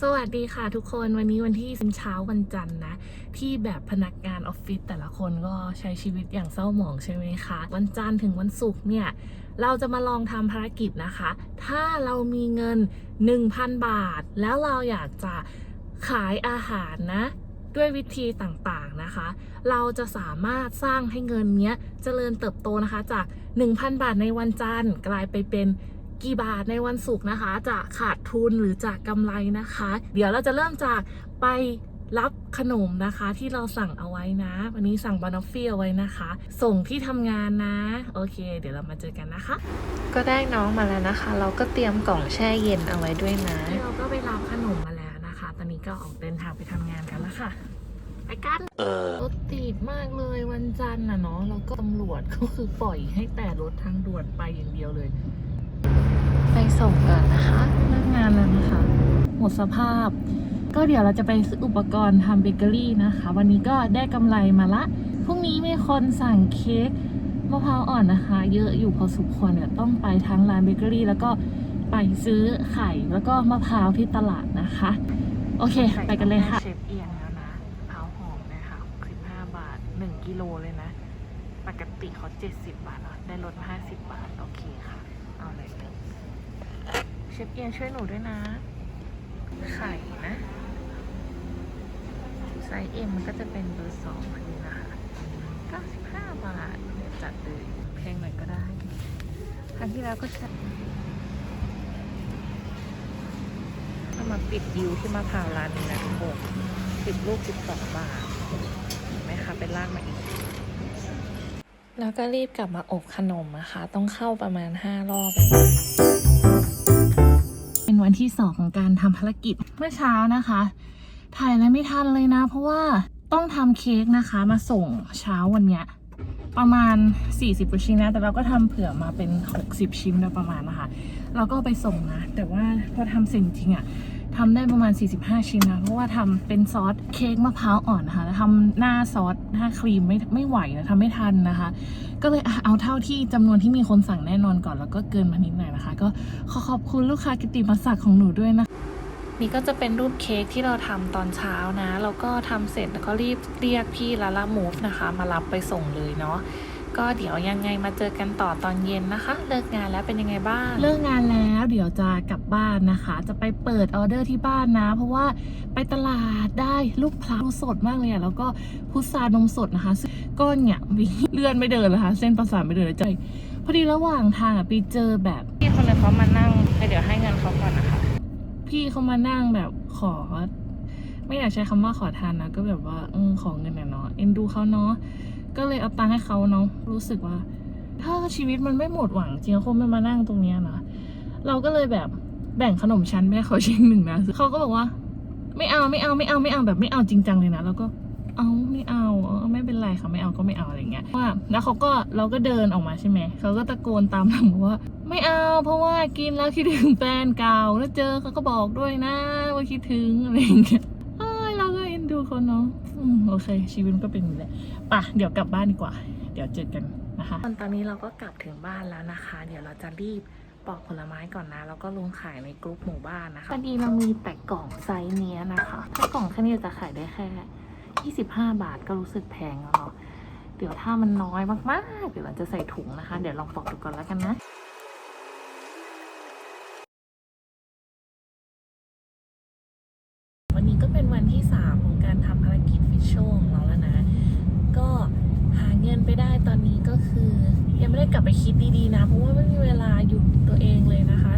สวัสดีค่ะทุกคนวันนี้วันที่เป็นเช้าวันจันทร์นะ ที่แบบพนักงานออฟฟิศแต่ละคนก็ใช้ชีวิตอย่างเศร้าหมองใช่ไหมคะ วันจันทร์ถึงวันศุกร์เนี่ย เราจะมาลองทำภารกิจนะคะ ถ้าเรามีเงิน 1,000 บาท แล้วเราอยากจะขายอาหารนะ ด้วยวิธีต่างๆนะคะ เราจะสามารถสร้างให้เงินเนี้ยเจริญเติบโตนะคะจาก 1,000 บาทในวันจันทร์กลายไปเป็น กี่บาทในวันศุกร์นะคะ จะขาดทุนหรือจะกำไรนะคะ เดี๋ยวเราจะเริ่มจากไปรับขนมนะคะที่เราสั่งเอาไว้นะวันนี้สั่งบานอฟฟี่เอาไว้นะคะ ส่งที่ทำงานนะ โอเค เดี๋ยวเรามาเจอกันนะคะ ก็ได้น้องมาแล้วนะคะ เราก็เตรียมกล่องแช่เย็นเอาไว้ด้วยนะที่เราก็ไปรับขนมมาแล้วนะคะ ตอนนี้ก็ออกเดินทางไปทำงานกันแล้วค่ะไปกันรถติดมากเลยวันจันทร์นะเนาะแล้วก็ตำรวจก็คือปล่อยให้แต่รถทางด่วนไปอย่างเดียวเลยไป ส่งกันนะคะเลิกงานแล้วนะคะ หมดสภาพ ก็เดี๋ยวเราจะไปซื้ออุปกรณ์ทำเบเกอรี่นะคะ วันนี้ก็ได้กำไรมาละ พรุ่งนี้มีคนสั่งเค้กมะพร้าวอ่อนนะคะ เยอะอยู่พอสมควรเนี่ยต้องไปทั้งร้านเบเกอรี่แล้วก็ไปซื้อไข่แล้วก็มะพร้าวที่ตลาดนะคะ โอเค ไปกันเลยค่ะเชฟเอียงแล้วนะมะพร้าวหอมนะคะ15 บาท 1 กิโลเลยนะ ปกติเขา 70 บาทเนาะได้ลด50 บาท โอเคค่ะ เอาเลยหนึ่ง เชฟเอียงช่วยหนูด้วยนะ ไข่นะ ไซส์เอ็มมันก็จะเป็นเบอร์สองพอดีนะคะ95 บาทเดี๋ยจัดเลยแพงหน่อยก็ได้ครั้งที่แล้วก็ใช้ถ้ามาปิดดิวที่มะพร้าวร้านนี้นะทุกคนสิบลูกสิบสองบาทเห็นไหมคะไปลากมาอีก แล้วก็รีบกลับมาอบขนมนะคะ ต้องเข้าประมาณ5รอบเลยนะ วันที่สองของการทำภารกิจเมื่อเช้านะคะ ถ่ายอะไรไม่ทันเลยนะ เพราะว่าต้องทำเค้กนะคะมาส่งเช้าวันเนี้ยประมาณ 40กว่าชิ้นนะ แต่เราก็ทำเผื่อมาเป็น 60 ชิ้นโดยประมาณนะคะ เราก็ไปส่งนะ แต่ว่าพอทำเสร็จจริงอะ ทำได้ประมาณ 45 ชิ้นนะ เพราะว่าทำเป็นซอสเค้กมะพร้าวอ่อนนะคะทำหน้าซอสหน้าครีมไม่ไม่ไหวนะทำไม่ทันนะคะ ก็เลยเอาเท่าที่จำนวนที่มีคนสั่งแน่นอนก่อน แล้วก็เกินมานิดหน่อยนะคะ ก็ขอขอบคุณลูกค้ากิตติมศักดิ์ของหนูด้วยนะนี่ก็จะเป็นรูปเค้กที่เราทำตอนเช้านะ แล้วก็ทำเสร็จแล้วก็รีบเรียกพี่ลาลามูฟนะคะ มารับไปส่งเลยเนาะ ก็เดี๋ยวยังไงมาเจอกันต่อตอนเย็นนะคะ เลิกงานแล้วเป็นยังไงบ้าง เลิกงานแล้วเดี๋ยวจะกลับบ้านนะคะ จะไปเปิดออเดอร์ที่บ้านนะ เพราะว่าไปตลาดได้ลูกพร้าวสดมากเลยอะแล้วก็พุทรานมสดนะคะซึ่งก็เนี่ยวิ่งเลื่อนไม่เดินเลยค่ะ เส้นประสาทไม่เดินเลยใจพอดีระหว่างทางอะไปเจอแบบพี่คนนึงเขามานั่งเดี๋ยวให้เงินเขาก่อนนะคะ พี่เขามานั่งแบบขอไม่อยากใช้คำว่าขอทานนะ ก็แบบว่าเออขอเงินน่ะเนาะเอ็นดูเขาเนาะ ก็เลยเอาตังค์ให้เขาเนาะรู้สึกว่า ถ้าชีวิตมันไม่หมดหวังจริงเขาคงไม่มานั่งตรงเนี้ยนะเราก็เลยแบบแบ่งขนมชั้นไปให้เขาชิ้นหนึ่งนะเขาก็บอกว่า ไม่เอาไม่เอาไม่เอาไม่เอาแบบไม่เอาจริงจังเลยนะแล้วก็เอาไม่เอาเออไม่เป็นไรค่ะไม่เอาก็ไม่เอาอะไรเงี้ยว่าแล้วเขาก็เราก็เดินออกมาใช่ไหมเขาก็ตะโกนตามหลังว่า ไม่เอา เพราะว่ากินแล้วคิดถึงแฟนเก่าแล้วเจอเขาก็บอกด้วยนะว่าคิดถึงอะไรเงี้ยเอ้ยเราก็เอ็นดูเขาเนาะ โอเค ชีวิตมันก็เป็นอย่างนี้แหละป่ะเดี๋ยวกลับบ้านดีกว่า เดี๋ยวเจอกันนะคะตอนนี้เราก็กลับถึงบ้านแล้วนะคะ เดี๋ยวเราจะรีบปอกผลไม้ก่อนนะ แล้วก็ลงขายในกลุ่มหมู่บ้านนะคะพอดีเรามีแต่กล่องไซส์เนี้ยนะคะถ้ากล่องแค่นี้จะขายได้แค่ 25 บาทก็รู้สึกแพงแล้วเนาะเดี๋ยวถ้ามันน้อยมากๆเดี๋ยวเราจะใส่ถุงนะคะ เดี๋ยวลองปอกดูก่อนแล้วกันนะวันนี้ก็เป็นวันที่ 3 ของการทำ ชโชของเราแล้วนะ ก็หาเงินไปได้ตอนนี้ก็คือ ยังไม่ได้กลับไปคิดดีๆนะ เพราะว่าไม่มีเวลาหยุดตัวเองเลยนะคะ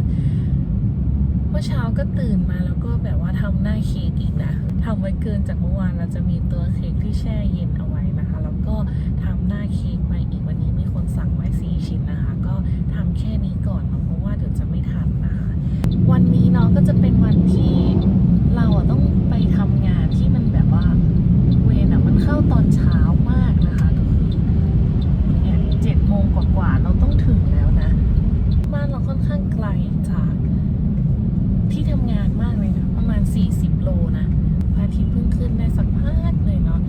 เมื่อเช้าก็ตื่นมาแล้วก็แบบว่าทำหน้าเค้กอีกนะทำไว้เกินจากเมื่อวานเราจะมีตัวเค้กที่แช่เย็นเอาไว้นะคะ แล้วก็ทำหน้าเค้กมาอีกวันนี้มีคนสั่งไว้สี่ชิ้นนะคะ ก็ทำแค่นี้ก่อนเนะเพราะว่าเดี๋ยวจะไม่ทันนะคะ วันนี้เนาะก็จะเป็นวันที่เราอะต้องไปทำงานที่มันแบบว่า เวรอะมันเข้าตอนเช้ามากนะคะก็คือเนี่ยเจ็ดโมงกว่าๆเราต้องถึงแล้วนะ บ้านเราค่อนข้างไกลจากที่ทำงานมากเลยนะประมาณ 40 โลนะพระอาทิตย์เพิ่งขึ้นได้สักพักเลยเนาะ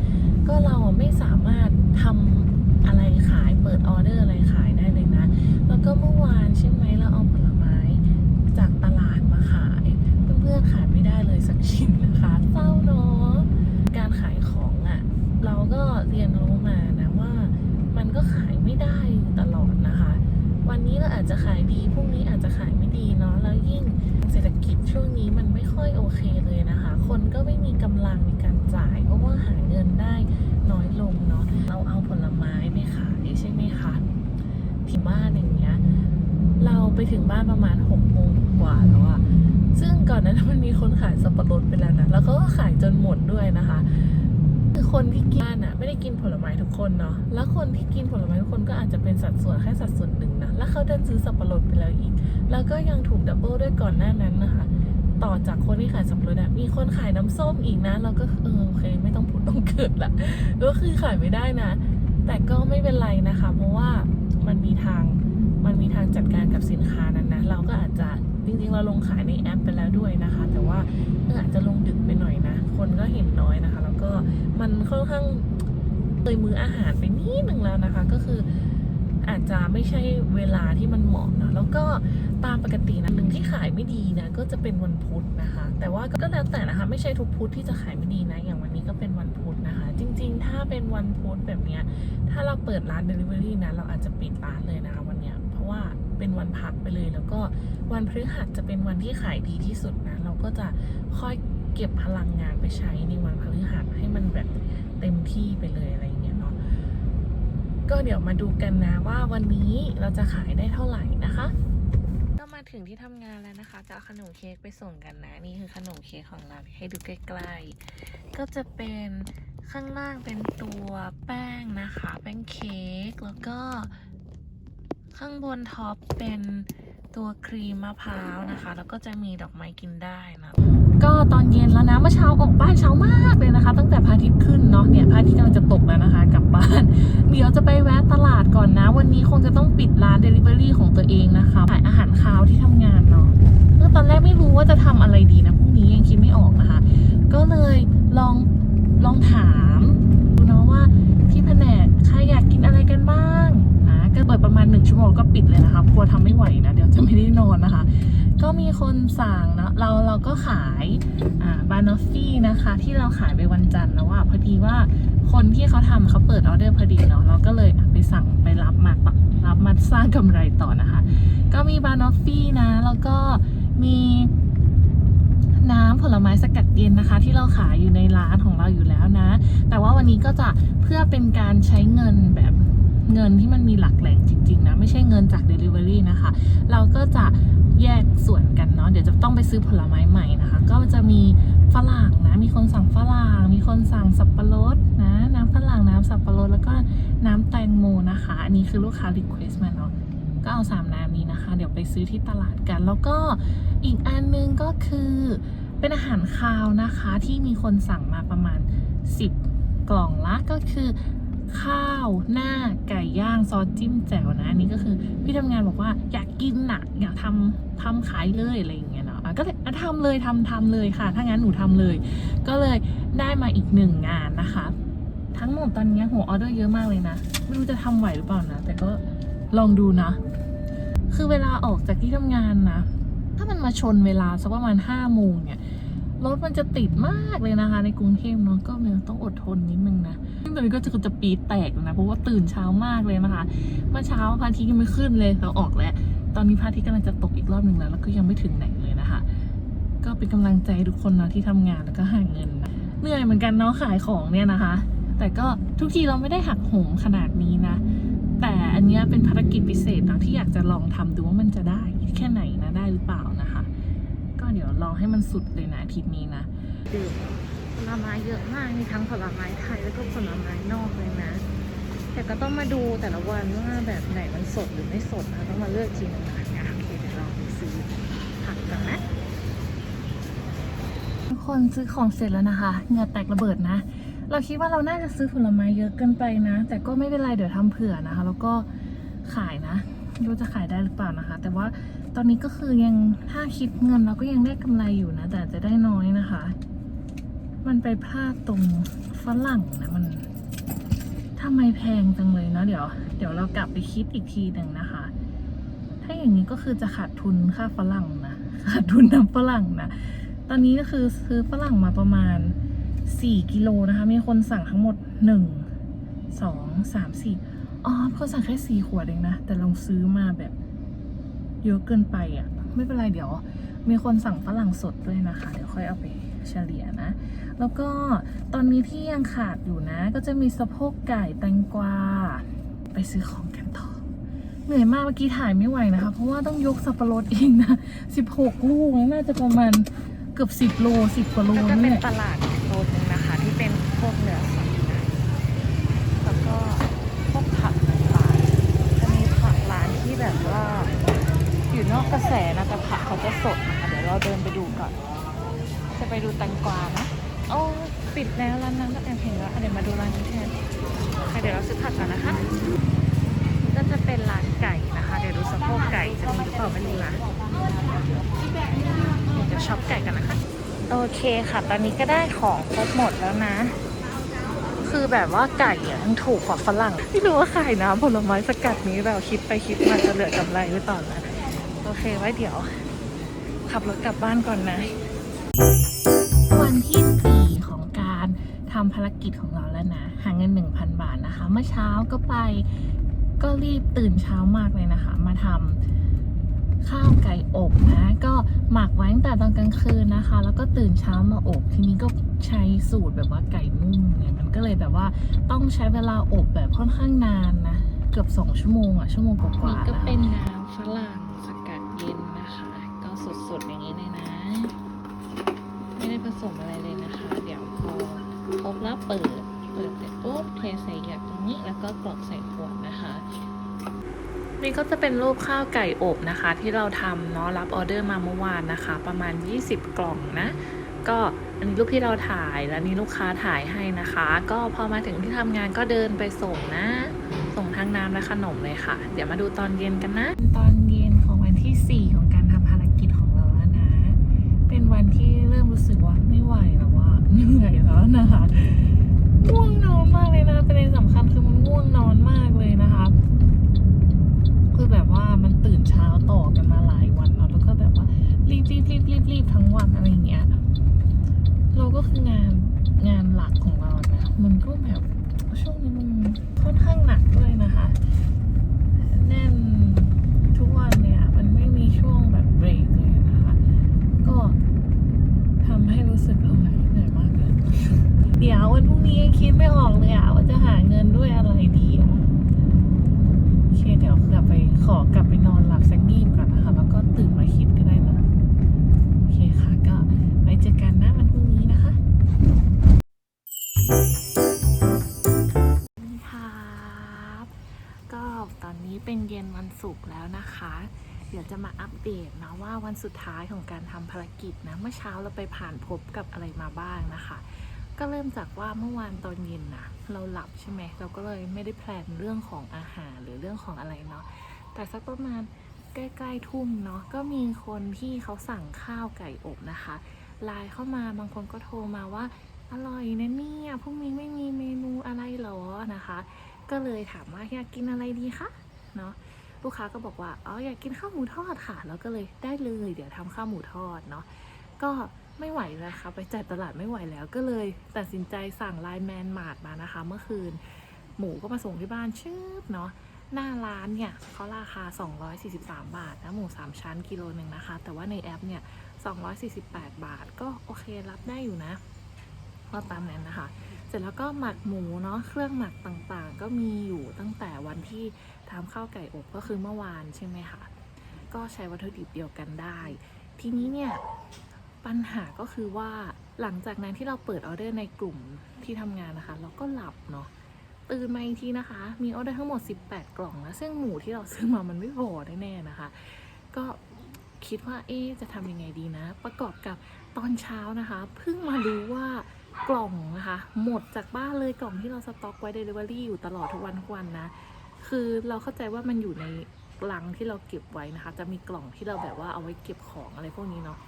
ก็เราอะไม่สามารถทำอะไรขายเปิดออเดอร์อะไรขายได้เลยนะ แล้วก็เมื่อวานใช่ไหมเราเอาผลไม้จากตลาดมาขาย เพื่อนๆขายไม่ได้เลยสัก จจะขายดีพรุ่งนี้อาจจะขายไม่ดีเนาะแล้วยิ่งเศรษฐกิจช่วงนี้มันไม่ค่อยโอเคเลยนะคะ คนก็ไม่มีกำลังในการจ่าย เพราะว่าหาเงินได้น้อยลงเนาะเราเอาผลไม้ไปขายใช่ไหมคะ ที่บ้านอย่างเงี้ย เราไปถึงบ้านประมาณหกโมงกว่าแล้วอะซึ่งก่อนนั้นมันมีคนขายสับปะรดไปแล้วนะ แล้วก็ขายจนหมดด้วยนะคะ คือคนที่กินอะไม่ได้กินผลไม้ทุกคนเนาะ แล้วคนที่กินผลไม้ทุกคนก็อาจจะเป็นสัดส่วนแค่สัดส่วนหนึ่งนะ แล้วเขาดันซื้อสับปะรดไปแล้วอีก แล้วก็ยังถูกดับเบิลด้วยก่อนหน้านั้นนะคะ ต่อจากคนที่ขายสับปะรดอะมีคนขายน้ำส้มอีกนะ เราก็เออโอเค ไม่ต้องพูดต้องเกิดละ ก็คือขายไม่ได้นะ แต่ก็ไม่เป็นไรนะคะ เพราะว่ามันมีทางมันมีทางจัดการกับสินค้านั้นนะเราก็อาจจะจริงๆเราลงขายในแอปไปแล้วด้วยนะคะ แต่ว่าอออาจจะลงดึกไปหน่อยนะ คนก็เห็นน้อยนะคะ แล้วก็มันค่อนข้างเลยมืออาหารไปนิดหนึ่งแล้วนะคะ ก็คืออาจจะไม่ใช่เวลาที่มันเหมาะนะแล้วก็ตามปกตินะหนึ่งที่ขายไม่ดีนะก็จะเป็นวันพุธนะคะ แต่ว่าก็แล้วแต่นะคะ ไม่ใช่ทุกพุธที่จะขายไม่ดีนะ อย่างวันนี้ก็เป็น ริง ๆ ถ้าเป็นวันพุธแบบเนี้ย ถ้าเราเปิดร้าน Delivery นะ เราอาจจะปิดร้านเลยนะคะวันเนี้ย เพราะว่าเป็นวันพักไปเลย แล้วก็วันพฤหัสจะเป็นวันที่ขายดีที่สุดนะ เราก็จะค่อยเก็บพลังงานไปใช้ในวันพฤหัสให้มันแบบเต็มที่ไปเลยอะไรเงี้ยเนาะ ก็เดี๋ยวมาดูกันนะว่าวันนี้เราจะขายได้เท่าไหร่ ถึงที่ทำงานแล้วนะคะ จะเอาขนมเค้กไปส่งกันนะ นี่คือขนมเค้กของเราให้ดูใกล้ๆ ก็จะเป็นข้างล่างเป็นตัวแป้งนะคะ แป้งเค้กแล้วก็ ข้างบนท็อปเป็นตัวครีมมะพร้าวนะคะ แล้วก็จะมีดอกไม้กินได้นะ ก็ตอนเย็นแล้วนะเมื่อเช้าออกบ้านเช้ามากเลยนะคะ ตั้งแต่พระอาทิตย์ขึ้นเนาะเนี่ยพระอาทิตย์กำลังจะตกแล้วนะคะ กลับบ้าน เดี๋ยวจะไปแวะตลาดก่อนนะ วันนี้คงจะต้องปิดร้าน Delivery ของตัวเองนะคะขายอาหารคาวที่ทำงานเนาะคือตอนแรกไม่รู้ว่าจะทำอะไรดีนะพรุ่งนี้ยังคิดไม่ออกนะคะ ก็เลยลองลองถามดูเนาะว่าที่แผนกใครอยากกินอะไรกันบ้างนะก็เปิดประมาณหนึ่งชั่วโมงก็ปิดเลยนะคะกลัวทำไม่ไหวนะเดี๋ยวจะไม่ได้นอนนะคะ ก็มีคนสั่งเนาะเราเราก็ขายอ่าบานอฟฟี่นะคะ ที่เราขายไปวันจันทร์แล้วว่าพอดีว่าคนที่เขาทำเขาเปิดออเดอร์พอดีเนาะเราก็เลยไปสั่งไปรับมาต่อรับมาสร้างกำไรต่อนะคะ ก็มีบานอฟฟี่นะ แล้วก็มีน้ำผลไม้สกัดเย็นนะคะ ที่เราขายอยู่ในร้านของเราอยู่แล้วนะ แต่ว่าวันนี้ก็จะเพื่อเป็นการใช้เงินแบบเงินที่มันมีหลักแหล่งจริง ๆ นะ ไม่ใช่เงินจาก Delivery นะคะ เราก็จะ แยกส่วนกันเนาะเดี๋ยวจะต้องไปซื้อผลไม้ใหม่นะคะ ก็จะมีฝรั่งนะมีคนสั่งฝรั่งมีคนสั่งสับปะรดนะน้ำฝรั่งน้ำสับปะรดแล้วก็น้ำแตงโมนะคะ อันนี้คือลูกค้า request มาเนาะก็เอาสามน้ำนี้นะคะ เดี๋ยวไปซื้อที่ตลาดกัน แล้วก็อีกอันนึงก็คือเป็นอาหารคาวนะคะที่มีคนสั่งมาประมาณ 10 กล่องละก็คือ ข้าวหน้าไก่ย่างซอสจิ้มแจ่วนะ อันนี้ก็คือพี่ทำงานบอกว่าอยากกินน่ะอยากทำทำขายเลยอะไรอย่างเงี้ยเนาะก็เลยอะทำเลยทำทำเลยค่ะ ถ้างั้นหนูทำเลย ก็เลยได้มาอีกหนึ่งงานนะคะ ทั้งหมดตอนนี้หัวออเดอร์เยอะมากเลยนะ ไม่รู้จะทำไหวหรือเปล่านะแต่ก็ลองดูนะ คือเวลาออกจากที่ทำงานนะ ถ้ามันมาชนเวลาสักประมาณห้าโมงเนี่ย รถมันจะติดมากเลยนะคะ ในกรุงเทพเนาะก็มันต้องอดทนนิดนึงนะซึ่งตอนนี้ก็จะจะปีแตกนะเพราะว่าตื่นเช้ามากเลยนะคะ เมื่อเช้าพระอาทิตย์ยังไม่ขึ้นเลยเราออกแล้ว ตอนนี้พระอาทิตย์กำลังจะตกอีกรอบหนึ่งแล้วแล้วก็ยังไม่ถึงไหนเลยนะคะ ก็เป็นกำลังใจทุกคนเนาะที่ทำงานแล้วก็หาเงินนะเหนื่อยเหมือนกันเนาะขายของเนี่ยนะคะ แต่ก็ทุกทีเราไม่ได้หักโหมขนาดนี้นะแต่อันนี้เป็นภารกิจพิเศษนะที่อยากจะลองทำดูว่ามันจะได้แค่ไหนนะได้หรือเปล่า ก็เดี๋ยวลองให้มันสุดเลยนะอาทิตย์นี้นะดื่มผลไม้เยอะมากมีทั้งผลไม้ไทยแล้วก็ผลไม้นอกเลยนะ แต่ก็ต้องมาดูแต่ละวันว่าแบบไหนมันสดหรือไม่สดนะต้องมาเลือกทีนึงนะอะโอเคเดี๋ยวเราไปซื้อผักกันนะทุกคนซื้อของเสร็จแล้วนะคะเหงื่อแตกระเบิดนะ เราคิดว่าเราน่าจะซื้อผลไม้เยอะเกินไปนะ แต่ก็ไม่เป็นไรเดี๋ยวทำเผื่อนะคะ แล้วก็ขายนะ ไม่รู้จะขายได้หรือเปล่านะคะ แต่ว่าตอนนี้ก็คือยังถ้าคิดเงินเราก็ยังได้กำไรอยู่นะ แต่จะได้น้อยนะคะ มันไปพลาดตรงฝรั่งนะมันทำไมแพงจังเลยเนาะเดี๋ยว เดี๋ยวเรากลับไปคิดอีกทีหนึ่งนะคะ ถ้าอย่างนี้ก็คือจะขาดทุนค่าฝรั่งนะขาดทุนน้ำฝรั่งนะตอนนี้ก็คือซื้อฝรั่งมาประมาณ 4 กิโลนะคะ มีคนสั่งทั้งหมด 1 2 3 4 อ๋อคนสั่งแค่4ขวดเองนะ แต่ลองซื้อมาแบบ เยอะเกินไปอะ ไม่เป็นไรเดี๋ยว มีคนสั่งฝรั่งสดด้วยนะคะ เดี๋ยวค่อยเอาไปเฉลี่ยนะ แล้วก็ตอนนี้ที่ยังขาดอยู่นะ ก็จะมีสะโพกไก่แตงกวา ไปซื้อของกันต่อ เหนื่อยมากเมื่อกี้ถ่ายไม่ไหวนะคะ เพราะว่าต้องยกสับปะรดเองนะ 16 ลูกน่าจะประมาณเกือบ 10 โล 10 กว่าโลก็จะนี่เป็นตลาดโซนหนึงนะคะ ที่เป็นพวกเนื้อสตว์นะแล้วก็พวกผักต่างๆจะมีผักร้านที่แบบว่า อยู่ นอกกระแสนะแต่ผักเขาจะสดนะคะเดี๋ยวเราเดินไปดูก่อน จะไปดูแตงกวานะโอ้ปิดแล้วร้านนั้นก็แอบเห็นแล้วเดี๋ยวมาดูร้านนี้แทนโอเคเดี๋ยวเราซื้อผักก่อนนะคะนี่ก็จะเป็นร้านไก่นะคะ เดี๋ยวดูสะโพกไก่จะมีหรือเปล่าไม่รู้นะเดี๋ยวช็อปไก่กันนะคะโอเคค่ะ ตอนนี้ก็ได้ของครบหมดแล้วนะ คือแบบว่าไก่อะยังถูกกว่าฝรั่ง ไม่รู้ว่าขายน้ำผลไม้สกัดนี้เราคิดไปคิดมาจะเหลือกำไรหรือเปล่านะ โอเคไว้เดี๋ยว ขับรถกลับบ้านก่อนนะ วันที่สี่ของการทำภารกิจของเราแล้วนะ หาเงิน 1,000 บาทนะคะ เมื่อเช้าก็ไปก็รีบตื่นเช้ามากเลยนะคะ มาทำข้าวไก่อบนะ ก็หมักไว้ตั้งแต่ตอนกลางคืนนะคะ แล้วก็ตื่นเช้ามาอบ ทีนี้ก็ใช้สูตรแบบว่าไก่นุ่มเนี่ยมันก็เลยแบบว่าต้องใช้เวลาอบแบบค่อนข้างนานนะ เกือบสองชั่วโมงอะชั่วโมงกว่าๆนี่ก็แล้วเป็นน้ำฝรั่ง สมอะไรเลยนะคะ เดี๋ยวพอครบแล้วเปิด เปิดเสร็จปุ๊บเทใส่หยักตรงนี้แล้วก็กรอกใส่ขวดนะคะนี่ก็จะเป็นรูปข้าวไก่อบนะคะ ที่เราทำเนาะรับออเดอร์มาเมื่อวานนะคะ ประมาณ 20 กล่องนะ ก็อันนี้รูปที่เราถ่ายแล้วนี่ลูกค้าถ่ายให้นะคะ ก็พอมาถึงที่ทำงานก็เดินไปส่งนะ ส่งทั้งน้ำและขนมเลยค่ะ เดี๋ยวมาดูตอนเย็นกันนะ ตอนเย็นของวัน วันอะไรอย่างเงี้ย เราก็คืองานงานหลักของเรานะมันก็แบบช่วงนี้มันค่อนข้างหนักด้วยนะคะ แน่นทุกวันเลยอะมันไม่มีช่วงแบบเบรกเลยนะคะ ก็ทำให้รู้สึกโอ้ยเหนื่อยมากเลย เดี๋ยววันพรุ่งนี้ยังคิดไม่ออกเลยอะว่าจะหาเงินด้วยอะไรดีอะโอเคเดี๋ยวกลับไปขอกลับไปนอนหลับสักงีบก่อนนะคะ แล้วก็ตื่นมาคิดก็ได้นะโอเคค่ะ ก็ไว้เจอกันนะวันพรุ่งนี้นะคะ ครับก็ตอนนี้เป็นเย็นวันศุกร์แล้วนะคะ เดี๋ยวจะมาอัป เดตนะว่าวันสุดท้ายของการทำภารกิจนะเมื่อเช้าเราไปผ่านพบกับอะไรมาบ้างนะคะ ก็เริ่มจากว่าเมื่อวานตอนเย็นนะเราหลับใช่ไหมเราก็เลยไม่ได้แพลนเรื่องของอาหารหรือเรื่องของอะไรเนาะแต่สักประมาณใกล้ๆทุ่มเนาะก็มีคนที่เขาสั่งข้าวไก่อบนะคะไลน์เข้ามาบางคนก็โทรมาว่าอร่อยนะเนี่ยพรุ่งนี้ไม่มีเมนูอะไรหรอนะคะ ก็เลยถามว่าอยากกินอะไรดีคะเนาะ ลูกค้าก็บอกว่าอ๋ออยากกินข้าวหมูทอดค่ะแล้วก็เลยได้เลย เดี๋ยวทำข้าวหมูทอดเนาะก็ไม่ไหวแล้วค่ะไปจ่ายตลาดไม่ไหวแล้วก็เลยตัดสินใจสั่งไลน์แมนมาดมานะคะ เมื่อคืน หมูก็มาส่งที่บ้านชืบเนาะหน้าร้านเนี่ยเขาราคา 243 บาทนะหมู 3 ชั้นกิโลหนึ่งนะคะ แต่ว่าในแอปเนี่ย 248 บาท ก็โอเครับได้อยู่นะก็ตามนั้นนะคะ เสร็จแล้วก็หมักหมูเนาะเครื่องหมักต่างๆ ก็มีอยู่ตั้งแต่ ที่ทำข้าวไก่อบก็คือเมื่อวานใช่ไหมคะก็ใช้วัตถุดิบเดียวกันได้ ทีนี้เนี่ยปัญหาก็คือว่าหลังจากนั้นที่เราเปิดออเดอร์ในกลุ่มที่ทำงานนะคะ เราก็หลับเนาะตื่นมาอีกทีนะคะ มีออเดอร์ทั้งหมด 18 กล่องนะซึ่งหมูที่เราซื้อมามันไม่พอแน่ๆนะคะ ก็คิดว่าเอ๊จะทำยังไงดีนะ ประกอบกับตอนเช้านะคะเพิ่งมารู้ว่ากล่องนะคะ หมดจากบ้านเลยกล่องที่เราสต็อกไว้เดลิเวอรี่อยู่ตลอดทุกวันทุกวันนะ คือเราเข้าใจว่ามันอยู่ในลังที่เราเก็บไว้นะคะ จะมีกล่องที่เราแบบว่าเอาไว้เก็บของอะไรพวกนี้เนาะ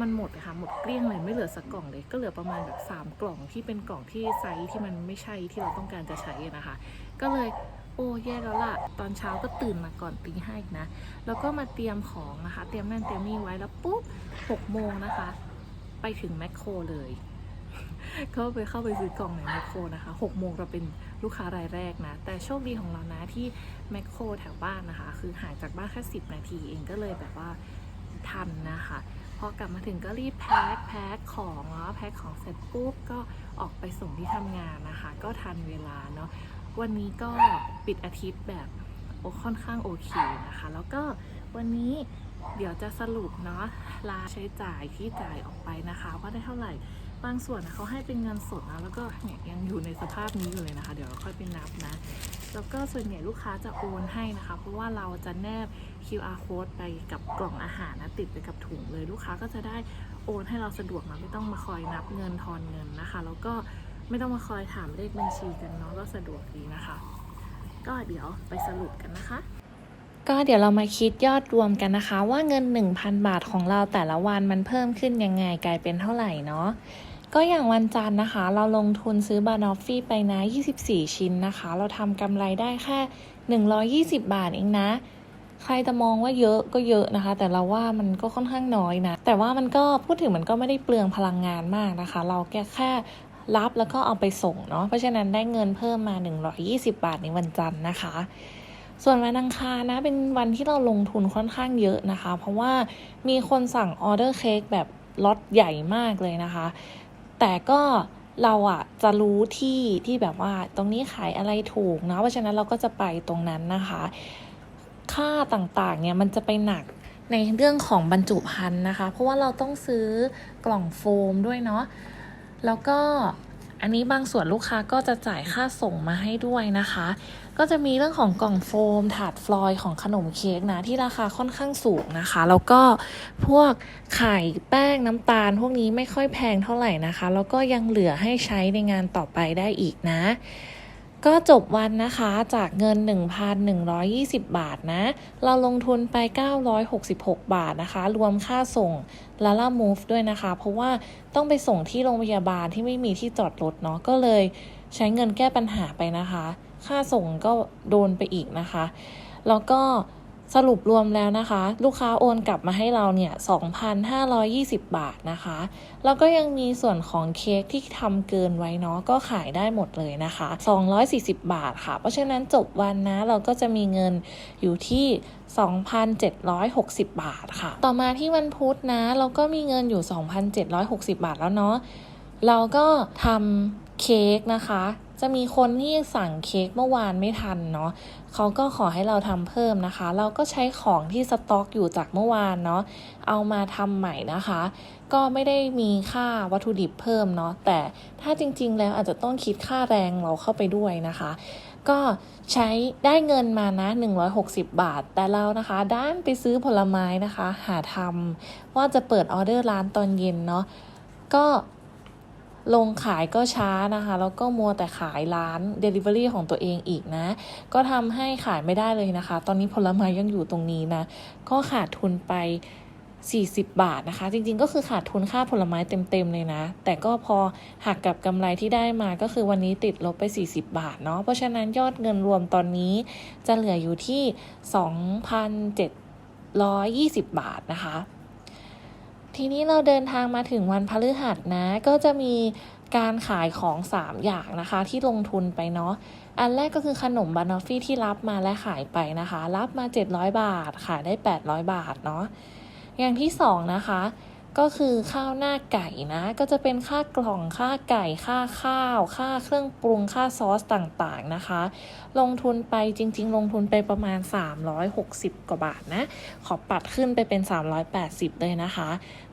มันหมดอะค่ะหมดเกลี้ยงเลยไม่เหลือสักกล่องเลย ก็เหลือประมาณแบบสามกล่องที่เป็นกล่องที่ไซส์ที่มันไม่ใช่ที่เราต้องการจะใช้นะคะ ก็เลยโอ้แย่แล้วล่ะ ตอนเช้าก็ตื่นมาก่อนตีห้าอีกนะ แล้วก็มาเตรียมของนะคะ เตรียมนั่นเตรียมนี่ไว้แล้วปุ๊บหกโมงนะคะ ไปถึงแมคโครเลยก็ไปเข้าไปซื้อกล่องในแมคโครนะคะ6โมงเราเป็น ลูกค้ารายแรกนะ แต่โชคดีของเรานะที่แมคโครแถวบ้านนะคะ คือห่างจากบ้านแค่10 นาทีเองก็เลยแบบว่าทันนะคะพอกลับมาถึงก็รีบแพ็คแพ็คของแล้วแพ็คของเสร็จปุ๊บก็ออกไปส่งที่ทำงานนะคะ ก็ทันเวลาเนาะวันนี้ก็ปิดอาทิตย์แบบโอค่อนข้างโอเคนะคะ แล้วก็วันนี้เดี๋ยวจะสรุปเนาะรายใช้จ่ายที่จ่ายออกไปนะคะ ว่าได้เท่าไหร่ บางส่วนนะเขาให้เป็นเงินสดนะแล้วก็เนี่ยยังอยู่ในสภาพนี้อยู่เลยนะคะ เดี๋ยวเราค่อยไปนับนะแล้วก็ส่วนใหญ่ลูกค้าจะโอนให้นะคะ เพราะว่าเราจะแนบ QR code ไปกับกล่องอาหารนะติดไปกับถุงเลยลูกค้าก็จะได้โอนให้เราสะดวกนะไม่ต้องมาคอยนับเงินทอนเงินนะคะ แล้วก็ไม่ต้องมาคอยถามเลขบัญชีกันเนาะก็สะดวกดีนะคะ ก็เดี๋ยวไปสรุปกันนะคะก็เดี๋ยวเรามาคิดยอดรวมกันนะคะ ว่าเงิน 1,000 บาทของเราแต่ละวันมันเพิ่มขึ้นยังไงกลายเป็นเท่าไหร่เนาะ ก็อย่างวันจันทร์นะคะ เราลงทุนซื้อบานอฟฟี่ไปนะ 24 ชิ้นนะคะ เราทำกำไรได้แค่ 120 บาทเองนะ ใครจะมองว่าเยอะก็เยอะนะคะ แต่เราว่ามันก็ค่อนข้างน้อยนะ แต่ว่ามันก็พูดถึงมันก็ไม่ได้เปลืองพลังงานมากนะคะ เราแค่แค่รับแล้วก็เอาไปส่งเนาะ เพราะฉะนั้นได้เงินเพิ่มมา 120 บาทในวันจันทร์นะคะส่วนวันอังคารนะเป็นวันที่เราลงทุนค่อนข้างเยอะนะคะ เพราะว่ามีคนสั่งออเดอร์เค้กแบบล็อตใหญ่มากเลยนะคะ แต่ก็เราอะจะรู้ที่ที่แบบว่าตรงนี้ขายอะไรถูกนะเพราะฉะนั้นเราก็จะไปตรงนั้นนะคะ ค่าต่างๆเนี่ยมันจะไปหนักในเรื่องของบรรจุภัณฑ์นะคะ เพราะว่าเราต้องซื้อกล่องโฟมด้วยเนาะแล้วก็ อันนี้บางส่วนลูกค้าก็จะจ่ายค่าส่งมาให้ด้วยนะคะ ก็จะมีเรื่องของกล่องโฟม ถาดฟลอยด์ของขนมเค้กนะที่ราคาค่อนข้างสูงนะคะ แล้วก็พวกไข่แป้งน้ำตาล พวกนี้ไม่ค่อยแพงเท่าไหร่นะคะ แล้วก็ยังเหลือให้ใช้ในงานต่อไปได้อีกนะ ก็จบวันนะคะจากเงิน 1,120 บาทนะ เราลงทุนไป 966 บาทนะคะ รวมค่าส่งลาล่ามูฟด้วยนะคะ เพราะว่าต้องไปส่งที่โรงพยาบาลที่ไม่มีที่จอดรถเนาะก็เลยใช้เงินแก้ปัญหาไปนะคะ ค่าส่งก็โดนไปอีกนะคะ แล้วก็ สรุปรวมแล้วนะคะ ลูกค้าโอนกลับมาให้เราเนี่ย 2,520 บาทนะคะ แล้วก็ยังมีส่วนของเค้กที่ทำเกินไว้เนาะก็ขายได้หมดเลยนะคะ 240 บาทค่ะ เพราะฉะนั้นจบวันนะเราก็จะมีเงินอยู่ที่ 2,760 บาทค่ะ ต่อมาที่วันพุธนะ เราก็มีเงินอยู่ 2,760 บาทแล้วเนาะเราก็ทำเค้กนะคะ จะมีคนที่สั่งเค้กเมื่อวานไม่ทันเนาะเขาก็ขอให้เราทำเพิ่มนะคะ เราก็ใช้ของที่สต็อกอยู่จากเมื่อวานเนาะเอามาทำใหม่นะคะ ก็ไม่ได้มีค่าวัตถุดิบเพิ่มเนาะแต่ถ้าจริงๆ แล้วอาจจะต้องคิดค่าแรงเราเข้าไปด้วยนะคะ ก็ใช้ได้เงินมานะ 160 บาท แต่เรานะคะ ด้านไปซื้อผลไม้นะคะ หาทำว่าจะเปิดออเดอร์ร้านตอนเย็นเนาะก็ ลงขายก็ช้านะคะ แล้วก็มัวแต่ขายร้าน Delivery ของตัวเองอีกนะ ก็ทำให้ขายไม่ได้เลยนะคะ ตอนนี้ผลไม้ยังอยู่ตรงนี้นะ ก็ขาดทุนไป 40 บาทนะคะ จริงๆ ก็คือขาดทุนค่าผลไม้เต็มๆเลยนะ แต่ก็พอหักกับกำไรที่ได้มาก็คือวันนี้ติดลบไป 40 บาทเนาะ เพราะฉะนั้นยอดเงินรวมตอนนี้จะเหลืออยู่ที่ 2,720 บาทนะคะ ทีนี้เราเดินทางมาถึงวันพฤหัสนะ ก็จะมีการขายของ 3 อย่างนะคะ ที่ลงทุนไปเนาะ อันแรกก็คือขนมบานอฟฟี่ที่รับมาและขายไปนะคะ รับมา 700 บาท ขายได้ 800 บาทเนาะ อย่างที่สองนะคะ ก็คือข้าวหน้าไก่นะ ก็จะเป็นค่ากล่องค่าไก่ค่าข้าว ค่าเครื่องปรุงค่าซอสต่างๆนะคะ ลงทุนไปจริง ๆ ลงทุนไปประมาณ 360 กว่าบาทนะ ขอปัดขึ้นไปเป็น 380 เลยนะคะ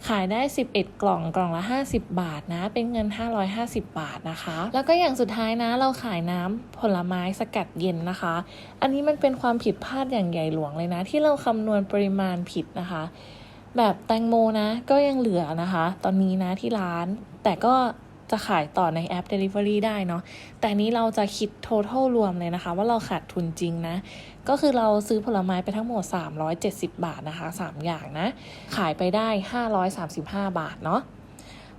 ขายได้ 11 กล่องกล่องละ 50 บาทนะ เป็นเงิน 550 บาทนะคะ แล้วก็อย่างสุดท้ายนะเราขายน้ำผลไม้สกัดเย็นนะคะ อันนี้มันเป็นความผิดพลาดอย่างใหญ่หลวงเลยนะ ที่เราคำนวณปริมาณผิดนะคะ แบบแตงโมนะก็ยังเหลือนะคะ ตอนนี้นะที่ร้าน แต่ก็จะขายต่อในแอป Delivery ได้เนาะแต่นี้เราจะคิด total รวมเลยนะคะ ว่าเราขาดทุนจริงนะ ก็คือเราซื้อผลไม้ไปทั้งหมด 370 บาทนะคะ 3 อย่างนะ ขายไปได้ 535 บาทเนาะ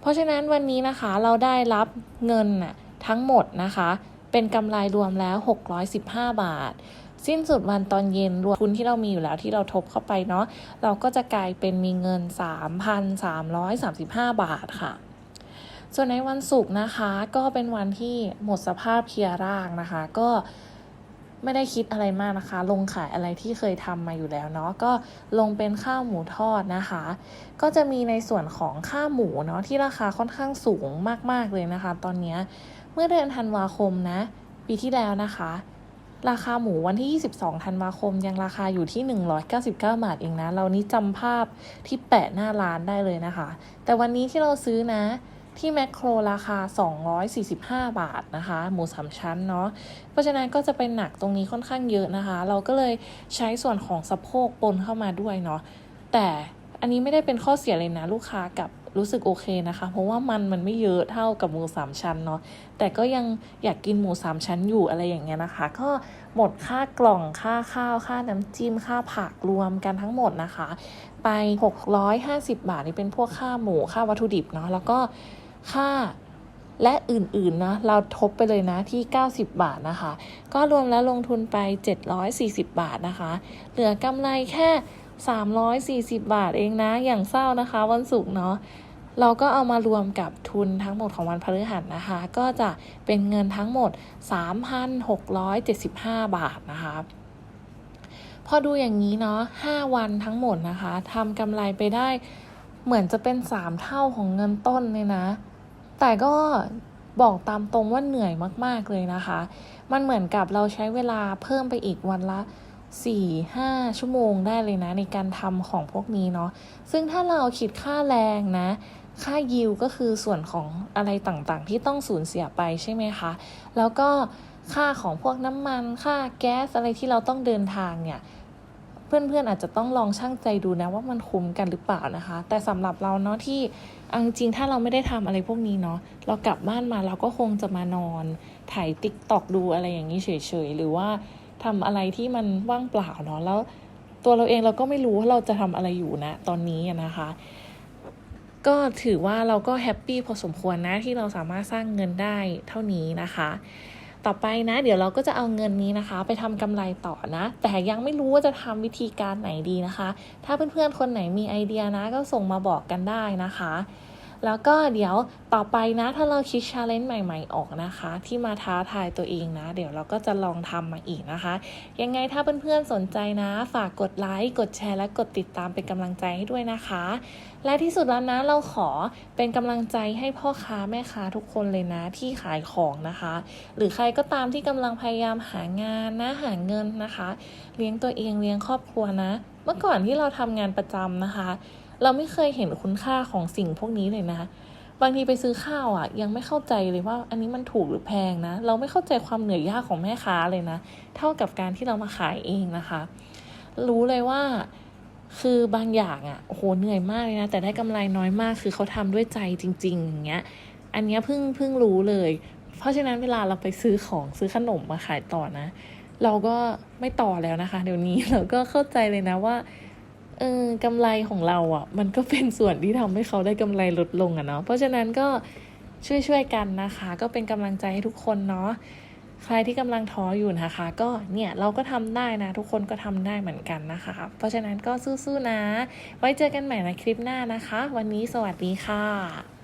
เพราะฉะนั้นวันนี้นะคะเราได้รับเงินน่ะทั้งหมดนะคะ เป็นกำไรรวมแล้ว 615 บาท สิ้นสุดวันตอนเย็นรวมทุนที่เรามีอยู่แล้วที่เราทบเข้าไปเนาะเราก็จะกลายเป็นมีเงิน 3,335 บาทค่ะส่วนในวันศุกร์นะคะก็เป็นวันที่หมดสภาพเพลียร่างนะคะ ก็ไม่ได้คิดอะไรมากนะคะ ลงขายอะไรที่เคยทำมาอยู่แล้วเนาะก็ลงเป็นข้าวหมูทอดนะคะ ก็จะมีในส่วนของข้าวหมูเนาะที่ราคาค่อนข้างสูงมากๆเลยนะคะ ตอนนี้เมื่อเดือนธันวาคมนะ ปีที่แล้วนะคะ ราคาหมูวันที่ 22 ธันวาคม ยังราคาอยู่ที่ 199 บาทเองนะ เรานี้จำภาพที่แปะหน้าร้านได้เลยนะคะ แต่วันนี้ที่เราซื้อนะ ที่แมคโครราคา 245 บาทนะคะ หมูสามชั้นเนาะ เพราะฉะนั้นก็จะเป็นหนักตรงนี้ค่อนข้างเยอะนะคะ เราก็เลยใช้ส่วนของสะโพกปนเข้ามาด้วยเนาะ แต่อันนี้ไม่ได้เป็นข้อเสียเลยนะลูกค้ากับ รู้สึกโอเคนะคะ เพราะว่ามันมันไม่เยอะเท่ากับหมูสามชั้นเนาะแต่ก็ยังอยากกินหมูสามชั้นอยู่อะไรอย่างเงี้ยนะคะ ก็หมดค่ากล่องค่าข้าวค่าน้ำจิ้มค่าผักรวมกันทั้งหมดนะคะ ไป 650 บาทนี่เป็นพวกค่าหมูค่าวัตถุดิบเนาะแล้วก็ค่าและอื่นๆนะเราทบไปเลยนะที่ 90 บาทนะคะ ก็รวมแล้วลงทุนไป 740 บาทนะคะ เหลือกำไรแค่ 340 บาทเองนะ อย่างเศร้านะคะวันศุกร์เนาะ เราก็เอามารวมกับทุนทั้งหมดของวันพฤหัสนะคะ ก็จะเป็นเงินทั้งหมด 3,675 บาทนะคะพอดูอย่างนี้เนาะ5วันทั้งหมดนะคะทำกำไรไปได้เหมือนจะเป็น 3 เท่าของเงินต้นเลยนะ แต่ก็บอกตามตรงว่าเหนื่อยมากๆเลยนะคะ มันเหมือนกับเราใช้เวลาเพิ่มไปอีกวันละ 4-5 ชั่วโมงได้เลยนะ ในการทำของพวกนี้เนาะ ซึ่งถ้าเราคิดค่าแรงนะ ค่ายิวก็คือส่วนของอะไรต่างๆ ที่ต้องสูญเสียไปใช่ไหมคะ แล้วก็ค่าของพวกน้ำมัน ค่าแก๊สอะไรที่เราต้องเดินทางเนี่ยเพื่อนๆอาจจะต้องลองชั่งใจดูนะว่ามันคุ้มกันหรือเปล่านะคะ แต่สำหรับเราเนาะที่เอาจริงถ้าเราไม่ได้ทำอะไรพวกนี้เนาะเรากลับบ้านมาเราก็คงจะมานอนถ่ายติ๊กตอกดูอะไรอย่างนี้เฉยๆหรือว่าทำอะไรที่มันว่างเปล่าเนาะแล้วตัวเราเองเราก็ไม่รู้ว่าเราจะทำอะไรอยู่นะตอนนี้นะคะ ก็ถือว่าเราก็แฮปปี้พอสมควรนะที่เราสามารถสร้างเงินได้เท่านี้นะคะ ต่อไปนะ เดี๋ยวเราก็จะเอาเงินนี้นะคะ ไปทำกำไรต่อนะ แต่ยังไม่รู้ว่าจะทำวิธีการไหนดีนะคะ ถ้าเพื่อนๆคนไหนมีไอเดียนะ ก็ส่งมาบอกกันได้นะคะ แล้วก็เดี๋ยวต่อไปนะถ้าเราคิดชาเลนจ์ใหม่ ๆ ออกนะคะ ที่มาท้าทายตัวเองนะ เดี๋ยวเราก็จะลองทำมาอีกนะคะ ยังไงถ้าเพื่อนๆสนใจนะ ฝากกดไลค์กดแชร์และกดติดตามเป็นกำลังใจให้ด้วยนะคะ และที่สุดแล้วนะเราขอเป็นกำลังใจให้พ่อค้าแม่ค้าทุกคนเลยนะที่ขายของนะคะ หรือใครก็ตามที่กำลังพยายามหางานนะหาเงินนะคะ เลี้ยงตัวเองเลี้ยงครอบครัวนะ เมื่อก่อนที่เราทำงานประจำนะคะ เราไม่เคยเห็นคุณค่าของสิ่งพวกนี้เลยนะ บางทีไปซื้อข้าวอะ ยังไม่เข้าใจเลยว่า อันนี้มันถูกหรือแพงนะ เราไม่เข้าใจความเหนื่อยยากของแม่ค้าเลยนะ เท่ากับการที่เรามาขายเองนะคะ รู้เลยว่าคือบางอย่างอะ่ะโอ้โหเหนื่อยมากเลยนะ แต่ได้กำไรน้อยมาก คือเขาทำด้วยใจจริง ๆ อย่างเงี้ย อันเนี้ยเพิ่งเพิ่งรู้เลย เพราะฉะนั้นเวลาเราไปซื้อของซื้อขนมมาขายต่อนะ เราก็ไม่ต่อแล้วนะคะ เดี๋ยวนี้เราก็เข้าใจเลยนะว่า เออกำไรของเราอะ่ะ มันก็เป็นส่วนที่ทำให้เขาได้กำไรลดลงอะเนาะเพราะฉะนั้นก็ช่วยๆกันนะคะ ก็เป็นกำลังใจให้ทุกคนเนาะใครที่กำลังท้ออยู่นะคะ ก็เนี่ยเราก็ทำได้นะ ทุกคนก็ทำได้เหมือนกันนะคะ เพราะฉะนั้นก็สู้ๆนะ ไว้เจอกันใหม่ในคลิปหน้านะคะ วันนี้สวัสดีค่ะ